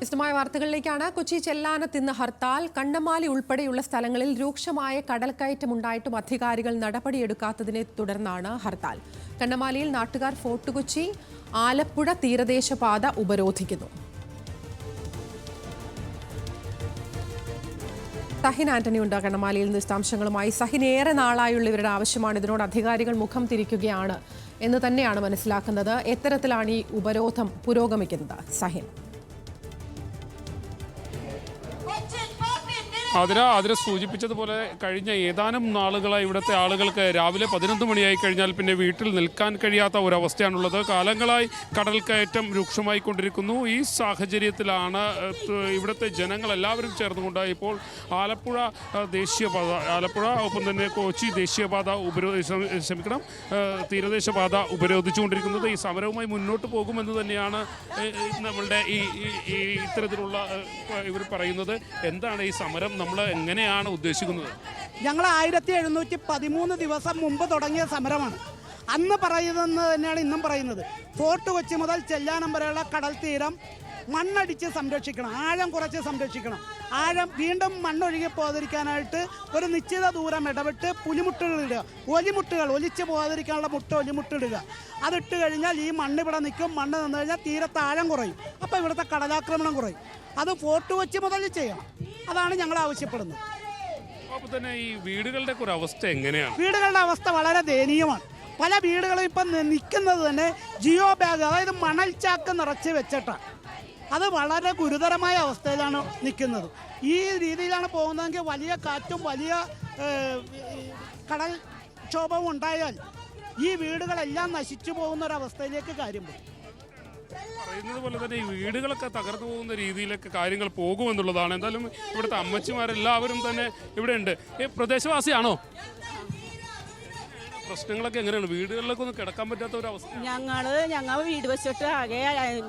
വിശദമായ വാർത്തകളിലേക്കാണ്. കൊച്ചി ചെല്ലാനത്ത് ഇന്ന് ഹർത്താൽ. കണ്ണമാലി ഉൾപ്പെടെയുള്ള സ്ഥലങ്ങളിൽ രൂക്ഷമായ കടൽക്കയറ്റമുണ്ടായിട്ടും അധികാരികൾ നടപടിയെടുക്കാത്തതിനെ തുടർന്നാണ് ഹർത്താൽ. കണ്ണമാലിയിൽ നാട്ടുകാർ ഫോർട്ട് കൊച്ചി ആലപ്പുഴ തീരദേശ പാത ഉപരോധിക്കുന്നു. സഹിൻ ആന്റണി ഉണ്ട് കണ്ണമാലിയിൽ. നിന്ന് വിശദാംശങ്ങളുമായി സഹിൻ ഏറെ നാളായുള്ള ഇവരുടെ ആവശ്യമാണ്. ഇതിനോട് അധികാരികൾ മുഖം തിരിക്കുകയാണ് എന്ന് തന്നെയാണ് മനസ്സിലാക്കുന്നത്. എത്തരത്തിലാണ് ഈ ഉപരോധം പുരോഗമിക്കുന്നത്. സഹിൻ. അതിര അതിര സൂചിപ്പിച്ചതുപോലെ കഴിഞ്ഞ ഏതാനും നാളുകളായി ഇവിടുത്തെ ആളുകൾക്ക് രാവിലെ പതിനൊന്ന് മണിയായി കഴിഞ്ഞാൽ പിന്നെ വീട്ടിൽ നിൽക്കാൻ കഴിയാത്ത ഒരവസ്ഥയാണുള്ളത്. കാലങ്ങളായി കടൽ കയറ്റം രൂക്ഷമായി കൊണ്ടിരിക്കുന്നു. ഈ സാഹചര്യത്തിലാണ് ഇവിടുത്തെ ജനങ്ങൾ എല്ലാവരും ചേർന്നുകൊണ്ട് ഇപ്പോൾ ആലപ്പുഴ ദേശീയപാത ആലപ്പുഴ ഒപ്പം തന്നെ കൊച്ചി ദേശീയപാത ഉപരോധി ക്ഷമ- ക്ഷമിക്കണം തീരദേശപാത ഉപരോധിച്ചുകൊണ്ടിരിക്കുന്നത്. ഈ സമരവുമായി മുന്നോട്ട് പോകുമെന്ന് തന്നെയാണ് നമ്മളുടെ ഈ ഇത്തരത്തിലുള്ള ഇവർ പറയുന്നത്. എന്താണ് ഈ സമരം നമ്മൾ എങ്ങനെയാണ് ഉദ്ദേശിക്കുന്നത്? ഞങ്ങൾ ആയിരത്തി എഴുന്നൂറ്റി പതിമൂന്ന് ദിവസം മുമ്പ് തുടങ്ങിയ സമരമാണ്. അന്ന് പറയുന്നത് തന്നെയാണ് ഇന്നും പറയുന്നത്. ഫോർട്ട് കൊച്ചി മുതൽ ചെല്ലാനം വരെയുള്ള കടൽ തീരം മണ്ണടിച്ച് സംരക്ഷിക്കണം. ആഴം കുറച്ച് സംരക്ഷിക്കണം. ആഴം വീണ്ടും മണ്ണൊഴുകി പോകാതിരിക്കാനായിട്ട് ഒരു നിശ്ചിത ദൂരം ഇടവിട്ട് പുലിമുട്ടുകൾ ഇടുക ഒലിമുട്ടുകൾ ഒലിച്ച് പോകാതിരിക്കാനുള്ള മുട്ട ഒലിമുട്ടിടുക. അതിട്ട് കഴിഞ്ഞാൽ ഈ മണ്ണ് ഇവിടെ നിൽക്കും. മണ്ണ് നിന്ന് കഴിഞ്ഞാൽ തീരത്താഴം കുറയും. അപ്പോൾ ഇവിടുത്തെ കടലാക്രമണം കുറയും. അത് ഫോർട്ട് കൊച്ചി മുതൽ ചെയ്യണം. അതാണ് ഞങ്ങൾ ആവശ്യപ്പെടുന്നത്. അപ്പോൾ തന്നെ ഈ വീടുകളുടെ ഒരു അവസ്ഥ എങ്ങനെയാണ്? വീടുകളുടെ അവസ്ഥ വളരെ ദയനീയമാണ്. പല വീടുകളും ഇപ്പം നിൽക്കുന്നത് തന്നെ ജിയോ ബാഗ് അതായത് മണൽ ചാക്ക് നിറച്ച് വെച്ചിട്ടാണ് അത് വളരെ ഗുരുതരമായ അവസ്ഥയിലാണ് നിൽക്കുന്നത്. ഈ രീതിയിലാണ് പോകുന്നതെങ്കിൽ വലിയ കാറ്റും വലിയ കടൽ ക്ഷോഭവും ഉണ്ടായാൽ ഈ വീടുകളെല്ലാം നശിച്ചു പോകുന്ന ഒരവസ്ഥയിലേക്ക് കാര്യം പോകും. പറയുന്നത് പോലെ തന്നെ ഈ വീടുകളൊക്കെ തകർന്നു പോകുന്ന രീതിയിലൊക്കെ കാര്യങ്ങൾ പോകുമെന്നുള്ളതാണ്. എന്തായാലും ഇവിടുത്തെ അമ്മച്ചിമാരെല്ലാവരും തന്നെ ഇവിടെ ഉണ്ട് ഈ പ്രദേശവാസിയാണോ? പ്രശ്നങ്ങളൊക്കെ എങ്ങനെയാണ്? വീടുകളിലൊക്കെ ഒന്ന് കിടക്കാൻ പറ്റാത്ത ഒരു അവസ്ഥ. ഞങ്ങൾ ഞങ്ങൾ വീട് വെച്ചിട്ട് ആകെ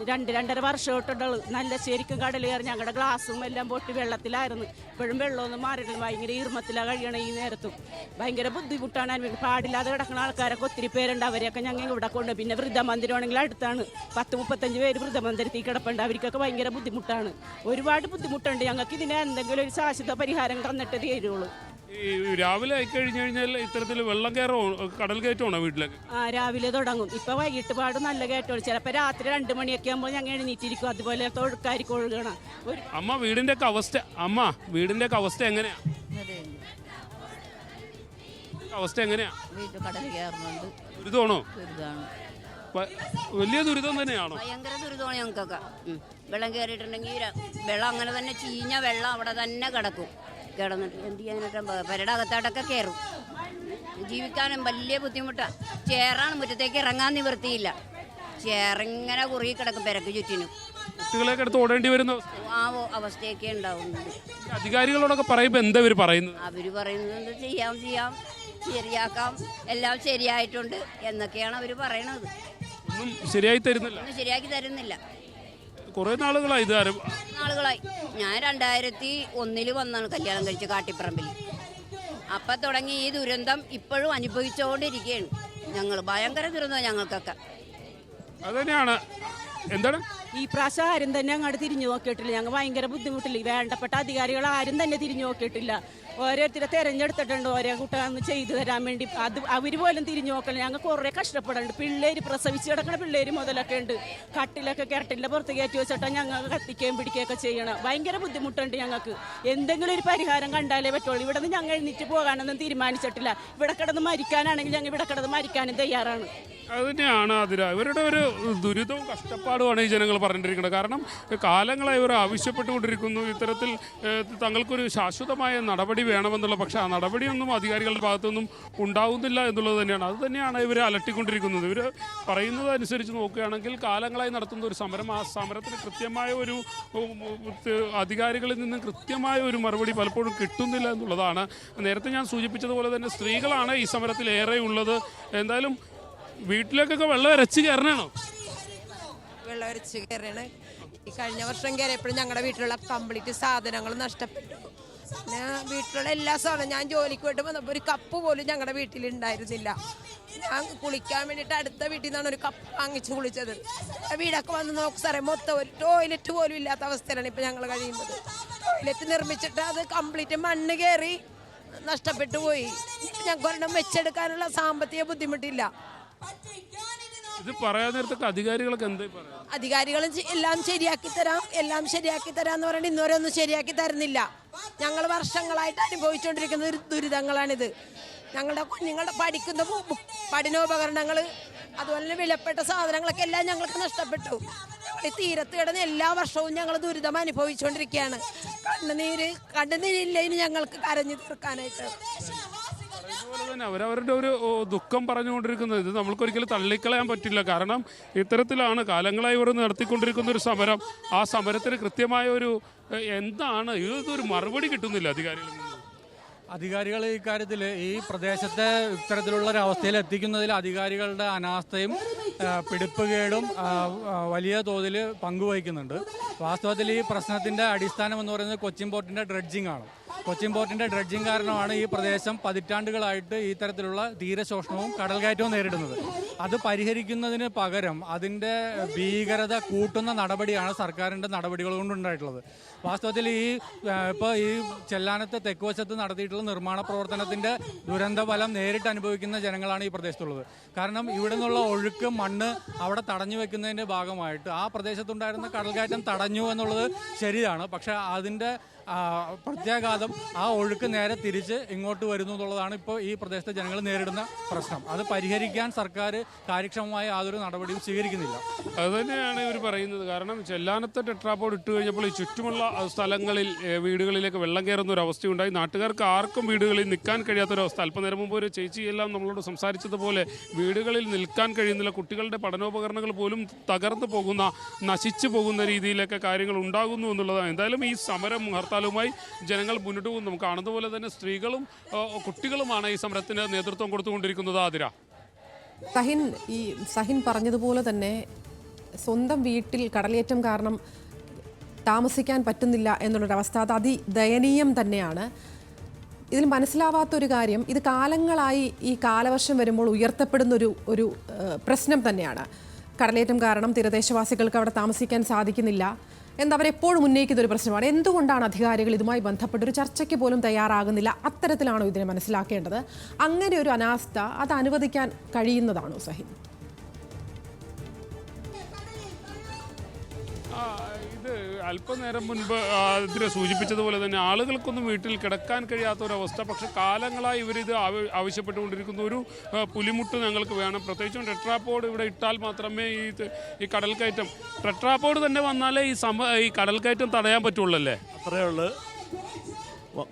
രണ്ട് രണ്ടര വർഷമായിട്ടുള്ളത് നല്ല ശരിക്കും കടൽ കയറി ഞങ്ങളുടെ ഗ്ലാസും എല്ലാം പൊട്ടി വെള്ളത്തിലായിരുന്നു. ഇപ്പോഴും വെള്ളമൊന്നും മാറിയിട്ട് ഭയങ്കര ഈർമ്മത്തിലാണ് കഴിയണ ഈ നേരത്തും. ഭയങ്കര ബുദ്ധിമുട്ടാണ് അനുഭവം പാടില്ലാതെ കിടക്കുന്ന ആൾക്കാരൊക്കെ ഒത്തിരി പേരുണ്ട്. അവരെയൊക്കെ ഞങ്ങൾ ഇവിടെ കൊണ്ട് പിന്നെ വൃദ്ധമന്ദിരമാണെങ്കിൽ അടുത്താണ്. പത്ത് മുപ്പത്തഞ്ച് പേര് വൃദ്ധമന്ദിരത്തിൽ കിടപ്പുണ്ട്. അവർക്കൊക്കെ ഭയങ്കര ബുദ്ധിമുട്ടാണ്. ഒരുപാട് ബുദ്ധിമുട്ടുണ്ട്. ഞങ്ങൾക്ക് ഇതിനെ എന്തെങ്കിലും ഒരു ശാശ്വത പരിഹാരം തന്നിട്ട് തീരുള്ളൂ. ഈ രാവിലെ ആയി കഴിഞ്ഞു കഴിഞ്ഞാൽ ഇത്തരത്തിൽ വെള്ളം കയറോ കടൽ കയറ്റമാണോ വീട്ടിലേക്ക്? ആ രാവിലെ തുടങ്ങും. ഇപ്പൊ വൈകിട്ട് പാട് നല്ല കയറ്റോളൂ ചിലപ്പോൾ രാത്രി രണ്ട് മണിയൊക്കെ ആകുമ്പോൾ ഞങ്ങൾ എണീറ്റിരിക്കും. അതുപോലെ തൊഴുക്കാരിക്ക് ഒഴുകണം. ഒരു അമ്മ വീടിന്റെ ഒക്കെ അവസ്ഥ അമ്മ വീടിന്റെ ഒക്കെ അവസ്ഥ എങ്ങനെയാ? അവസ്ഥ എങ്ങനെയാ? വീട്ടിൽ കടൽ കയറുന്നുണ്ട്. ദുരിതമാണോ? ദുരിതമാണ്. വ- വലിയ ദുരിതം തന്നെയാണോ? ഭയങ്കര ദുരിതമാണ് ഞങ്ങൾക്കൊക്കെ. ഉം. വെള്ളം കയറിയിട്ടുണ്ടെങ്കിൽ ര- വെള്ളം അങ്ങനെ തന്നെ ചീഞ്ഞ വെള്ളം അവിടെ തന്നെ കിടക്കും. കിടന്നിട്ട് എന്ത് ചെയ്യാനായിട്ട് പെരയുടെ അകത്തോട്ടൊക്കെ കയറും ജീവിക്കാനും വലിയ ബുദ്ധിമുട്ടാണ് ചേറാണ് മുറ്റത്തേക്ക് ഇറങ്ങാൻ നിവൃത്തിയില്ല. ചേറിങ്ങനെ കുറുകി കിടക്കും പെരക്ക് ചുറ്റിനും. കുട്ടികളെയൊക്കെ എടുത്ത് ഓടേണ്ടി വരുന്ന. ആ അവസ്ഥയൊക്കെ ഉണ്ടാവുന്നത് ഈ അധികാരികളോടൊക്കെ പറയുമ്പോൾ എന്താ ഇവർ പറയുന്നത്? അവർ പറയുന്നത് ചെയ്യാം ചെയ്യാം. ശരിയാക്കാം. എല്ലാം ശരിയായിട്ടുണ്ട് എന്നൊക്കെയാണ് അവർ പറയണത്. ഒന്നും ശരിയായി തരുന്നില്ല. ഒന്നും ശരിയാക്കി തരുന്നില്ല. കുറെ നാളുകളായി ഇത് ആരും നാളുകളായി. ഞാൻ രണ്ടായിരത്തി ഒന്നിൽ വന്നാണ് കല്യാണം കഴിച്ച് കാട്ടിപ്പറമ്പിൽ അപ്പം തുടങ്ങി ഈ ദുരന്തം ഇപ്പോഴും അനുഭവിച്ചുകൊണ്ടിരിക്കുകയാണ് ഞങ്ങൾ ഭയങ്കര ദുരന്തം ഞങ്ങൾക്കൊക്കെ. അതന്നെയാണ്. തന്നെയാണ് എന്താണ്? ഈ പ്രാവശ്യം ആരും തന്നെ അങ്ങോട്ട് തിരിഞ്ഞു നോക്കിയിട്ടില്ല. ഞങ്ങൾ ഭയങ്കര ബുദ്ധിമുട്ടില്ല. വേണ്ടപ്പെട്ട അധികാരികൾ ആരും തന്നെ തിരിഞ്ഞു നോക്കിയിട്ടില്ല. ഓരോരുത്തരെ തെരഞ്ഞെടുത്തിട്ടുണ്ട് ഓരോ കൂട്ടാന്ന് ചെയ്തു തരാൻ വേണ്ടി. അത് അവർ പോലും തിരിഞ്ഞു നോക്കണം ഞങ്ങൾ കുറേ കഷ്ടപ്പെടുന്നുണ്ട് പിള്ളേര് പ്രസവിച്ച് കിടക്കുന്ന പിള്ളേര് മുതലൊക്കെ ഉണ്ട്. കട്ടിലൊക്കെ കിരട്ടിന്റെ പുറത്ത് കയറ്റി വെച്ചിട്ടാണ് ഞങ്ങൾ കത്തിക്കുകയും പിടിക്കുകയൊക്കെ ചെയ്യണം. ഭയങ്കര ബുദ്ധിമുട്ടുണ്ട് ഞങ്ങൾക്ക് എന്തെങ്കിലും ഒരു പരിഹാരം കണ്ടാലേ പറ്റുള്ളൂ. ഇവിടെ നിന്ന് ഞങ്ങൾ എഴുന്നിട്ട് പോകാനൊന്നും തീരുമാനിച്ചിട്ടില്ല. ഇവിടെ കിടന്ന് മരിക്കാനാണെങ്കിൽ ഞങ്ങൾ ഇവിടെ കിടന്ന് മരിക്കാനും തയ്യാറാണ്. അത് തന്നെയാണ് അതിര. ഇവരുടെ ഒരു ദുരിതവും കഷ്ടപ്പാടുമാണ് ഈ ജനങ്ങൾ പറഞ്ഞിരിക്കുന്നത്. കാരണം കാലങ്ങളായി ഇവർ ആവശ്യപ്പെട്ടുകൊണ്ടിരിക്കുന്നു. ഇത്തരത്തിൽ തങ്ങൾക്കൊരു ശാശ്വതമായ നടപടി വേണമെന്നുള്ള പക്ഷേ ആ നടപടിയൊന്നും അധികാരികളുടെ ഭാഗത്തുനിന്നും ഉണ്ടാവുന്നില്ല എന്നുള്ളത് തന്നെയാണ്. അത് തന്നെയാണ് ഇവരെ അലട്ടിക്കൊണ്ടിരിക്കുന്നത്. ഇവർ പറയുന്നത് അനുസരിച്ച് നോക്കുകയാണെങ്കിൽ കാലങ്ങളായി നടത്തുന്ന ഒരു സമരം ആ സമരത്തിന് കൃത്യമായ ഒരു അധികാരികളിൽ നിന്ന് കൃത്യമായ ഒരു മറുപടി പലപ്പോഴും കിട്ടുന്നില്ല എന്നുള്ളതാണ്. നേരത്തെ ഞാൻ സൂചിപ്പിച്ചതുപോലെ തന്നെ സ്ത്രീകളാണ് ഈ സമരത്തിൽ ഏറെ ഉള്ളത്. എന്തായാലും വീട്ടിലേക്കൊക്കെ വെള്ളം ഇരച്ച് കയറണോ വെള്ളം അരച്ച് കയറണേ. ഈ കഴിഞ്ഞ വർഷം കയറിയപ്പോഴും ഞങ്ങളുടെ വീട്ടിലുള്ള കംപ്ലീറ്റ് സാധനങ്ങൾ നഷ്ടപ്പെട്ടു. പിന്നെ വീട്ടിലുള്ള എല്ലാ സാധനവും ഞാൻ ജോലിക്ക് പോയിട്ട് വന്നപ്പോൾ ഒരു കപ്പ് പോലും ഞങ്ങളുടെ വീട്ടിലുണ്ടായിരുന്നില്ല. ഞാൻ കുളിക്കാൻ വേണ്ടിയിട്ട് അടുത്ത വീട്ടിൽ നിന്നാണ് ഒരു കപ്പ് വാങ്ങിച്ചു കുളിച്ചത്. വീടൊക്കെ വന്ന് നോക്ക് സാറേ മൊത്തം ഒരു ടോയ്ലറ്റ് പോലും ഇല്ലാത്ത അവസ്ഥയിലാണ് ഇപ്പം ഞങ്ങൾ കഴിയുന്നത്. ടോയ്ലറ്റ് നിർമ്മിച്ചിട്ട് അത് കംപ്ലീറ്റ് മണ്ണ് കയറി നഷ്ടപ്പെട്ടു പോയി. ഞങ്ങൾക്ക് ഒരെണ്ണം വെച്ചെടുക്കാനുള്ള സാമ്പത്തിക ബുദ്ധിമുട്ടില്ല. ഇത് പറയാൻ നേരത്തൊക്കെ അധികാരികളൊക്കെ എന്താ എല്ലാം ശരിയാക്കി തരാം എല്ലാം ശരിയാക്കി തരാം എന്ന് പറഞ്ഞിട്ട് ഇന്നുവരെ ഒന്നും ശരിയാക്കി തരുന്നില്ല. ഞങ്ങൾ വർഷങ്ങളായിട്ട് അനുഭവിച്ചുകൊണ്ടിരിക്കുന്ന ഒരു ദുരിതങ്ങളാണിത്. ഞങ്ങളുടെ കുഞ്ഞുങ്ങളുടെ പഠിക്കുന്ന പഠനോപകരണങ്ങൾ അതുപോലെ തന്നെ വിലപ്പെട്ട സാധനങ്ങളൊക്കെ എല്ലാം ഞങ്ങൾക്ക് നഷ്ടപ്പെട്ടു. ഈ തീരത്ത് കിടന്ന് എല്ലാ വർഷവും ഞങ്ങൾ ദുരിതം അനുഭവിച്ചുകൊണ്ടിരിക്കുകയാണ് കണ്ണുനീര് കണ്ണുനീരില്ല ഇനി ഞങ്ങൾക്ക് കരഞ്ഞു തീർക്കാനായിട്ട്. അവരവരുടെ ഒരു ദുഃഖം പറഞ്ഞുകൊണ്ടിരിക്കുന്നത് ഇത് നമ്മൾക്കൊരിക്കലും തള്ളിക്കളയാൻ പറ്റില്ല. കാരണം ഇത്തരത്തിലാണ് കാലങ്ങളായി ഇവർ നടത്തിക്കൊണ്ടിരിക്കുന്ന ഒരു സമരം. ആ സമരത്തിന് കൃത്യമായ ഒരു എന്താണ്? ഇതൊരു മറുപടി കിട്ടുന്നില്ല അധികാരികളിൽ നിന്ന്. അധികാരികൾ കാര്യത്തിൽ ഈ പ്രദേശത്തെ ഇത്തരത്തിലുള്ള ഒരു അവസ്ഥയിൽ എത്തിക്കുന്നതിൽ അധികാരികളുടെ അനാസ്ഥയും പിടിപ്പുകേടും വലിയ തോതിൽ പങ്കുവഹിക്കുന്നുണ്ട്. വാസ്തവത്തിൽ ഈ പ്രശ്നത്തിന്റെ അടിസ്ഥാനം എന്ന് പറയുന്നത് കൊച്ചിൻ പോർട്ടിന്റെ ഡ്രഡ്ജിംഗ് ആണ് കൊച്ചിൻ പോർട്ടിന്റെ ഡ്രഡ്ജിംഗ് കാരണമാണ് ഈ പ്രദേശം പതിറ്റാണ്ടുകളായിട്ട് ഈ തരത്തിലുള്ള തീരശോഷണവും കടൽകയറ്റവും നേരിടുന്നത്. അത് പരിഹരിക്കുന്നതിന് പകരം അതിന്റെ ഭീകരത കൂട്ടുന്ന നടപടിയാണ് സർക്കാരിന്റെ നടപടികൾ കൊണ്ടുണ്ടായിട്ടുള്ളത്. വാസ്തവത്തിൽ ഈ ഇപ്പോൾ ഈ ചെല്ലാനത്തെ തെക്കുവശത്ത് നടത്തിയിട്ടുള്ള നിർമ്മാണ പ്രവർത്തനത്തിന്റെ ദുരന്ത ഫലം നേരിട്ട് അനുഭവിക്കുന്ന ജനങ്ങളാണ് ഈ പ്രദേശത്തുള്ളത്. കാരണം ഇവിടെ നിന്നുള്ള ഒഴുക്ക് മണ്ണ് അവിടെ തടഞ്ഞു വെക്കുന്നതിന്റെ ഭാഗമായിട്ട് ആ പ്രദേശത്തുണ്ടായിരുന്ന കടൽകയറ്റം തടഞ്ഞു എന്നുള്ളത് ശരിയാണ്. പക്ഷേ അതിന്റെ ആ, പ്രത്യാഘാതം ആ ഒഴുക്ക് നേരെ തിരിച്ച് ഇങ്ങോട്ട് വരുന്നു എന്നുള്ളതാണ് ഇപ്പോൾ ഈ പ്രദേശത്തെ ജനങ്ങൾ നേരിടുന്ന പ്രശ്നം. അത് പരിഹരിക്കാൻ സർക്കാർ കാര്യക്ഷമമായ യാതൊരു നടപടിയും സ്വീകരിക്കുന്നില്ല. അത് തന്നെയാണ് ഇവർ പറയുന്നത്. കാരണം ചെല്ലാനത്തെ ടെട്രാപോഡ് ഇട്ട് കഴിഞ്ഞപ്പോൾ ഈ ചുറ്റുമുള്ള സ്ഥലങ്ങളിൽ വീടുകളിലേക്ക് വെള്ളം കയറുന്ന ഒരു അവസ്ഥയുണ്ടായി. നാട്ടുകാർക്ക് ആർക്കും വീടുകളിൽ നിൽക്കാൻ കഴിയാത്തൊരവസ്ഥ. അല്പനേരം മുമ്പ് ഒരു ചേച്ചിയെല്ലാം നമ്മളോട് സംസാരിച്ചതുപോലെ വീടുകളിൽ നിൽക്കാൻ കഴിയുന്നില്ല. കുട്ടികളുടെ പഠനോപകരണങ്ങൾ പോലും തകർന്നു പോകുന്ന നശിച്ചു പോകുന്ന രീതിയിലൊക്കെ കാര്യങ്ങൾ ഉണ്ടാകുന്നു എന്നുള്ളതാണ്. എന്തായാലും ഈ സമരം ഹർത്താലുമായി ജനങ്ങൾ മുന്നോട്ട് പോകുന്നു. കാണുന്ന പോലെ തന്നെ സ്ത്രീകളും കുട്ടികളുമാണ് ഈ സമരത്തിന് നേതൃത്വം കൊടുത്തുകൊണ്ടിരിക്കുന്നത്. ആതിര. സഹിൻ ഈ സഹിൻ പറഞ്ഞതുപോലെ തന്നെ സ്വന്തം വീട്ടിൽ കടലേറ്റം കാരണം താമസിക്കാൻ പറ്റുന്നില്ല എന്നുള്ളൊരവസ്ഥ അത് അതിദയനീയം തന്നെയാണ്. ഇതിൽ മനസ്സിലാവാത്തൊരു കാര്യം ഇത് കാലങ്ങളായി ഈ കാലവർഷം വരുമ്പോൾ ഉയർത്തപ്പെടുന്ന ഒരു ഒരു പ്രശ്നം തന്നെയാണ്. കടലേറ്റം കാരണം തീരദേശവാസികൾക്ക് അവിടെ താമസിക്കാൻ സാധിക്കുന്നില്ല. എന്നവരെപ്പോഴും ഉന്നയിക്കുന്ന ഒരു പ്രശ്നമാണ്. എന്തുകൊണ്ടാണ് അധികാരികൾ ഇതുമായി ബന്ധപ്പെട്ട് ഒരു ചർച്ചയ്ക്ക് പോലും തയ്യാറാകുന്നില്ല? അത്തരത്തിലാണോ ഇതിനെ മനസ്സിലാക്കേണ്ടത്? അങ്ങനെ ഒരു അനാസ്ഥ അത് അനുവദിക്കാൻ കഴിയുന്നതാണോ സഹിൻ അല്പനേരം മുൻപ് ഇതിനെ സൂചിപ്പിച്ചതുപോലെ തന്നെ ആളുകൾക്കൊന്നും വീട്ടിൽ കിടക്കാൻ കഴിയാത്ത ഒരവസ്ഥ പക്ഷെ കാലങ്ങളായി ഇവരിത് ആവ- ആവശ്യപ്പെട്ടുകൊണ്ടിരിക്കുന്ന ഒരു പുലിമുട്ട് ഞങ്ങൾക്ക് വേണം. പ്രത്യേകിച്ചും ടെട്രാപ്പോഡ് ഇവിടെ ഇട്ടാൽ മാത്രമേ ഈ ഈ കടൽക്കയറ്റം ടെട്രാപ്പോഡ് തന്നെ വന്നാലേ ഈ സമ ഈ കടൽക്കയറ്റം തടയാൻ പറ്റുള്ളല്ലേ? അത്രയേ ഉള്ളൂ.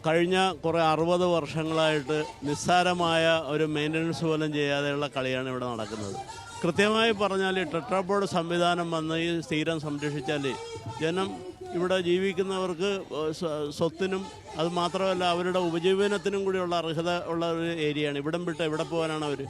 കഴിഞ്ഞ കുറേ അറുപത് വർഷങ്ങളായിട്ട് നിസ്സാരമായ ഒരു മെയിന്റനൻസ് പോലും ചെയ്യാതെയുള്ള കളിയാണ് ഇവിടെ നടക്കുന്നത്. കൃത്യമായി പറഞ്ഞാൽ ടെട്രാ ബോർഡ് സംവിധാനം വന്ന് ഈ തീരം സംരക്ഷിച്ചാൽ ജനം ഇവിടെ ജീവിക്കുന്നവർക്ക് സ്വ- സ്വത്തിനും അത് മാത്രമല്ല അവരുടെ ഉപജീവനത്തിനും കൂടിയുള്ള അർഹത ഉള്ള ഒരു ഏരിയയാണ്. ഇവിടം വിട്ട് എവിടെ പോകാനാണ് അവർ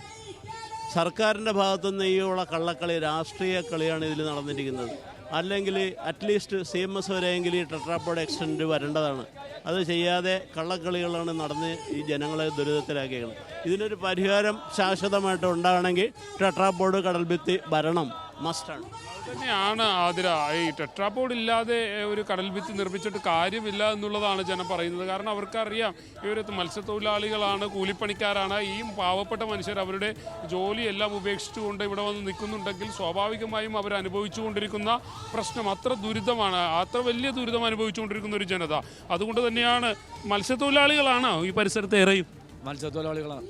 സർക്കാരിന്റെ ഭാഗത്തുനിന്ന് ഈ ഉള്ള കള്ളക്കളി രാഷ്ട്രീയ കളിയാണ് ഇതിൽ നടന്നിരിക്കുന്നത്. അല്ലെങ്കിൽ at least C M S വരെയെങ്കിലും ഈ ടെട്രാപ്പോഡ് എക്സ്റ്റൻഡ് വരേണ്ടതാണ്. അത് ചെയ്യാതെ കള്ളക്കളികളാണ് നടന്ന് ഈ ജനങ്ങളെ ദുരിതത്തിലാക്കിയത് ഇതിനൊരു പരിഹാരം ശാശ്വതമായിട്ട് ഉണ്ടാകണമെങ്കിൽ ടെട്രാപ്പോഡ് കടൽഭിത്തി ഭരണം മസ്റ്റാണ് തന്നെയാണ് ആതിര. ഈ ടെട്രാപോഡ് ഇല്ലാതെ ഒരു കടൽ ഭിത്തി നിർമ്മിച്ചിട്ട് കാര്യമില്ല എന്നുള്ളതാണ് ജനം പറയുന്നത്. കാരണം അവർക്കറിയാം ഇവർ മത്സ്യത്തൊഴിലാളികളാണ് കൂലിപ്പണിക്കാരാണ്. ഈ പാവപ്പെട്ട മനുഷ്യർ അവരുടെ ജോലിയെല്ലാം ഉപേക്ഷിച്ചുകൊണ്ട് ഇവിടെ വന്ന് നിൽക്കുന്നുണ്ടെങ്കിൽ സ്വാഭാവികമായും അവർ അനുഭവിച്ചുകൊണ്ടിരിക്കുന്ന പ്രശ്നം അത്ര ദുരിതമാണ് അത്ര വലിയ ദുരിതം അനുഭവിച്ചുകൊണ്ടിരിക്കുന്ന ഒരു ജനത. അതുകൊണ്ട് തന്നെയാണ് മത്സ്യത്തൊഴിലാളികളാണ് ഈ പരിസരത്ത് ഏറെയും? മത്സ്യത്തൊഴിലാളികളാണ്.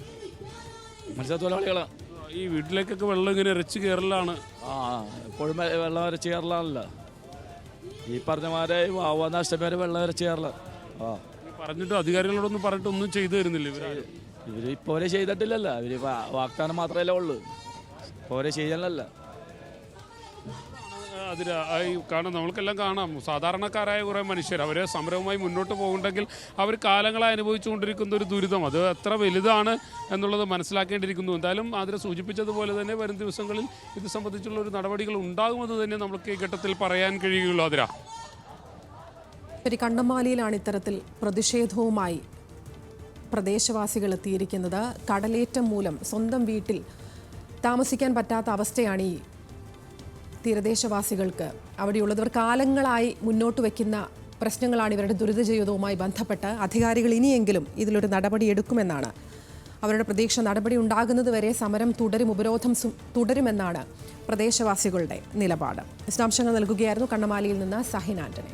മത്സ്യത്തൊഴിലാളികളാണ്. ഈ വീട്ടിലേക്കൊക്കെ വെള്ളം ഇങ്ങനെ ഇരച്ച് കയറലാണ് ആ എപ്പോഴും വെ- വെള്ളം വരച്ച് കയറലാണല്ലോ ഈ പറഞ്ഞമാരെ വാവ വരെ വെള്ളം വരച്ച് കയറല ആ. പറഞ്ഞിട്ട് അധികാരികളോടൊന്നും പറഞ്ഞിട്ട് ഒന്നും ചെയ്തു തരുന്നില്ല ഇവർ. ഇവർ ഇപ്പോരെ ചെയ്തിട്ടില്ലല്ലോ. ഇവർ വാഗ്ദാനം മാത്രമല്ലേ ഉള്ളൂ. ഇപ്പോരെ ചെയ്യാനല്ല അതിൽ ഈ കാണാം. നമ്മൾക്കെല്ലാം കാണാം. സാധാരണക്കാരായ കുറേ മനുഷ്യർ. അവരെ സമരവുമായി മുന്നോട്ട് പോകുന്നുണ്ടെങ്കിൽ അവർ കാലങ്ങളായി അനുഭവിച്ചുകൊണ്ടിരിക്കുന്ന ഒരു ദുരിതം. അത് എത്ര വലുതാണ് എന്നുള്ളത് മനസ്സിലാക്കേണ്ടിയിരിക്കുന്നു. എന്തായാലും അതിനെ സൂചിപ്പിച്ചതുപോലെ തന്നെ വരും ദിവസങ്ങളിൽ ഇത് സംബന്ധിച്ചുള്ള ഒരു നടപടികൾ ഉണ്ടാകുമെന്ന് തന്നെ നമുക്ക് ഈ ഘട്ടത്തിൽ പറയാൻ കഴിയുകയുള്ളൂ അതിരാ. ശരി കണ്ണമാലിയിലാണ് ഇത്തരത്തിൽ പ്രതിഷേധവുമായി പ്രദേശവാസികൾ എത്തിയിരിക്കുന്നത്. കടലേറ്റം മൂലം സ്വന്തം വീട്ടിൽ താമസിക്കാൻ പറ്റാത്ത അവസ്ഥയാണ് ഈ തീരദേശവാസികൾക്ക്. അവിടെയുള്ളവർ കാലങ്ങളായി മുന്നോട്ട് വയ്ക്കുന്ന പ്രശ്നങ്ങളാണ് ഇവരുടെ ദുരിത ജീവിതവുമായി ബന്ധപ്പെട്ട് അധികാരികൾ ഇനിയെങ്കിലും ഇതിലൊരു നടപടി എടുക്കുമെന്നാണ്. അവരുടെ പ്രതീക്ഷ നടപടി ഉണ്ടാകുന്നതുവരെ സമരം തുടരും ഉപരോധം തുടരുമെന്നാണ് പ്രദേശവാസികളുടെ നിലപാട്. വിശദാംശങ്ങൾ നൽകുകയായിരുന്നു കണ്ണമാലിയിൽ നിന്ന് സഹിൻ ആന്റണി.